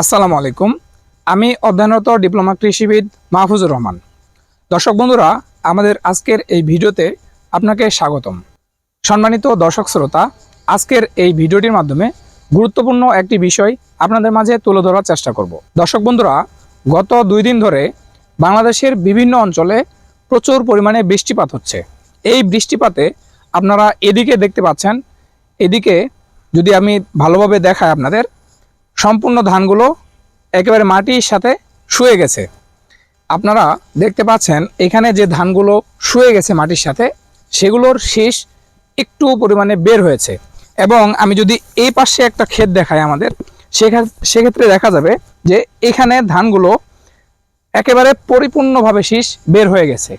আসসালামু আলাইকুম। আমি অধ্যয়নরত ডিপ্লোমা কৃষিবিদ মাহফুজুর রহমান। দর্শক বন্ধুরা, আমাদের আজকের এই ভিডিওতে আপনাকে স্বাগতম। সম্মানিত দর্শক শ্রোতা, আজকের এই ভিডিওটির মাধ্যমে গুরুত্বপূর্ণ একটি বিষয় আপনাদের মাঝে তুলে ধরার চেষ্টা করব। দর্শক বন্ধুরা, গত দুই দিন ধরে বাংলাদেশের বিভিন্ন অঞ্চলে প্রচুর পরিমাণে বৃষ্টিপাত হচ্ছে। এই বৃষ্টিপাতে আপনারা এদিকে দেখতে পাচ্ছেন, এদিকে যদি আমি ভালোভাবে দেখাই আপনাদের সম্পূর্ণ ধানগুলো একেবারে মাটির সাথে শুয়ে গেছে। আপনারা দেখতে পাচ্ছেন, এখানে যে ধানগুলো শুয়ে গেছে মাটির সাথে, সেগুলোর শীষ একটু পরিমাণে বের হয়েছে। এবং আমি যদি এই পাশে একটা ক্ষেত দেখাই আমাদের সেক্ষেত্রে দেখা যাবে যে এখানে ধানগুলো একেবারে পরিপূর্ণভাবে শীষ বের হয়ে গেছে।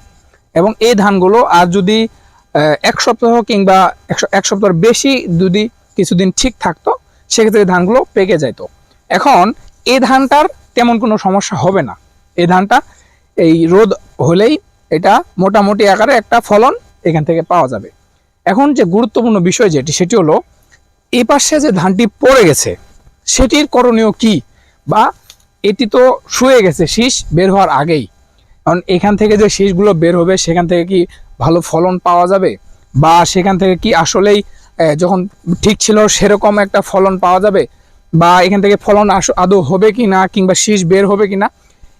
এবং এই ধানগুলো আর যদি এক সপ্তাহ কিংবা এক সপ্তাহের বেশি যদি কিছুদিন ঠিক থাকতো সেক্ষেত্রে ধানগুলো পেকে যাইতো এখন এ ধানটার তেমন কোনো সমস্যা হবে না। এ ধানটা এই রোদ হলেই এটা মোটামুটি আকারে একটা ফলন এখান থেকে পাওয়া যাবে। এখন যে গুরুত্বপূর্ণ বিষয় যেটি, সেটি হলো এই পাশে যে ধানটি পড়ে গেছে, সেটির করণীয় কি? বা এটি তো শুয়ে গেছে, শীষ বের হওয়ার আগেই। কারণ এখান থেকে যে শীষগুলো বের হবে, সেখান থেকে কি ভালো ফলন পাওয়া যাবে? বা সেখান থেকে কি আসলেই যখন ঠিক ছিল সেরকম একটা ফলন পাওয়া যাবে বা এখান থেকে ফলন আস- আদৌ হবে কি না কিংবা শীষ বের হবে কি না,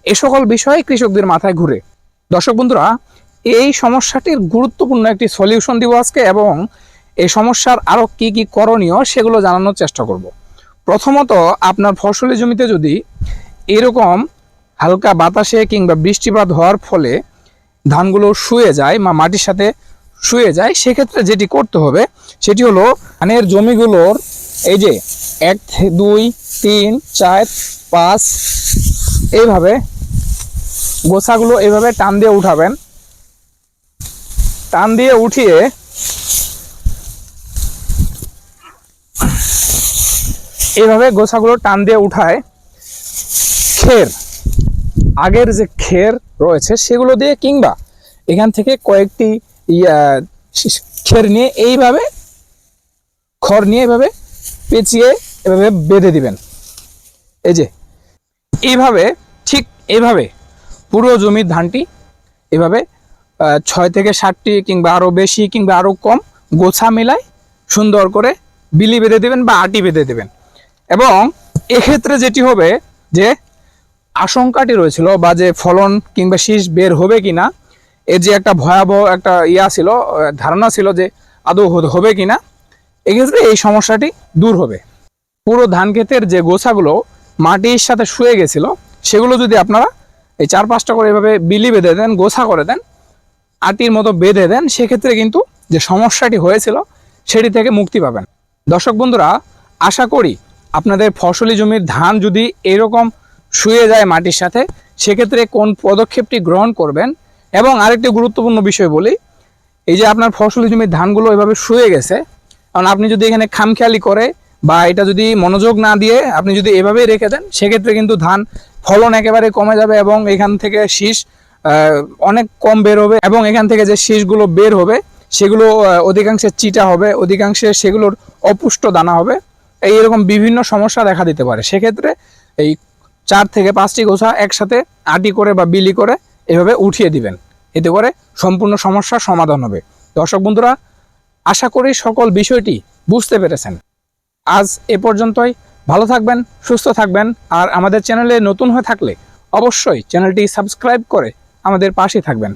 এ সকল বিষয়ে কৃষকদের মাথায় ঘুরে। দর্শক বন্ধুরা, এই সমস্যাটির গুরুত্বপূর্ণ একটি সলিউশন দিব আজকে এবং এই সমস্যার আরও কি কি করণীয় সেগুলো জানানোর চেষ্টা করব। প্রথমত, আপনার ফসলি জমিতে যদি এরকম হালকা বাতাসে কিংবা বৃষ্টিপাত হওয়ার ফলে ধানগুলো শুয়ে যায় বা মাটির সাথে শুয়ে যায়, সেক্ষেত্রে যেটি করতে হবে, সেটি হলো ধানের জমিগুলোর এই যে এক, দুই, তিন, চার, পাঁচ, এইভাবে গোছাগুলো এইভাবে টান দিয়ে উঠাবেন। টান দিয়ে উঠিয়ে এইভাবে গোছাগুলো টান দিয়ে উঠায়। খের, আগের যে খের রয়েছে, সেগুলো দিয়ে কিংবা এখান থেকে কয়েকটি ইয়া, খের নিয়ে এইভাবে, খড় নিয়ে এভাবে পেঁচিয়ে এভাবে বেঁধে দিবেন। এই যে, এইভাবে, ঠিক এইভাবে পুরো জমির ধানটি এভাবে ছয় থেকে ষাটটি কিংবা আরও বেশি কিংবা আরও কম গোছা মেলায় সুন্দর করে বিলি বেঁধে দেবেন বা আটি বেঁধে দেবেন। এবং এক্ষেত্রে যেটি হবে যে, আশঙ্কাটি রয়েছিল বা যে ফলন কিংবা শীষ বের হবে কিনা এর যে একটা ভয়াবহ একটা ইয়া ছিল ধারণা ছিল যে আদৌ হবে কি না এক্ষেত্রে এই সমস্যাটি দূর হবে। পুরো ধান ক্ষেতের যে গোছাগুলো মাটির সাথে শুয়ে গেছিল, সেগুলো যদি আপনারা এই চার পাঁচটা করে এভাবে বিলি বেঁধে দেন, গোছা করে দেন, আটির মতো বেঁধে দেন, সেক্ষেত্রে কিন্তু যে সমস্যাটি হয়েছিল, সেটি থেকে মুক্তি পাবেন। দর্শক বন্ধুরা, আশা করি আপনাদের ফসলি জমির ধান যদি এরকম শুয়ে যায় মাটির সাথে, সেক্ষেত্রে কোন পদক্ষেপটি গ্রহণ করবেন এবং আরেকটি গুরুত্বপূর্ণ বিষয় বলি, এই যে আপনার ফসলি জমির ধানগুলো এভাবে শুয়ে গেছে, কারণ আপনি যদি এখানে খামখেয়ালি করে বা এটা যদি মনোযোগ না দিয়ে আপনি যদি এভাবেই রেখে দেন, সেক্ষেত্রে কিন্তু ধান ফলন একেবারে কমে যাবে এবং এখান থেকে শীষ অনেক কম বের হবে এবং এখান থেকে যে শীষগুলো বের হবে, সেগুলো অধিকাংশে চিটা হবে, অধিকাংশে সেগুলোর অপুষ্ট দানা হবে। এই এরকম বিভিন্ন সমস্যা দেখা দিতে পারে। সেক্ষেত্রে এই চার থেকে পাঁচটি গোছা একসাথে আটি করে বা বিলি করে এভাবে উঠিয়ে দিবেন। এতে করে সম্পূর্ণ সমস্যার সমাধান হবে। দর্শক বন্ধুরা, আশা করি সকল বিষয়টি বুঝতে পেরেছেন। আজ এ পর্যন্তই। ভালো থাকবেন, সুস্থ থাকবেন। আর আমাদের চ্যানেলে নতুন হয়ে থাকলে অবশ্যই চ্যানেলটি সাবস্ক্রাইব করে আমাদের পাশে থাকবেন।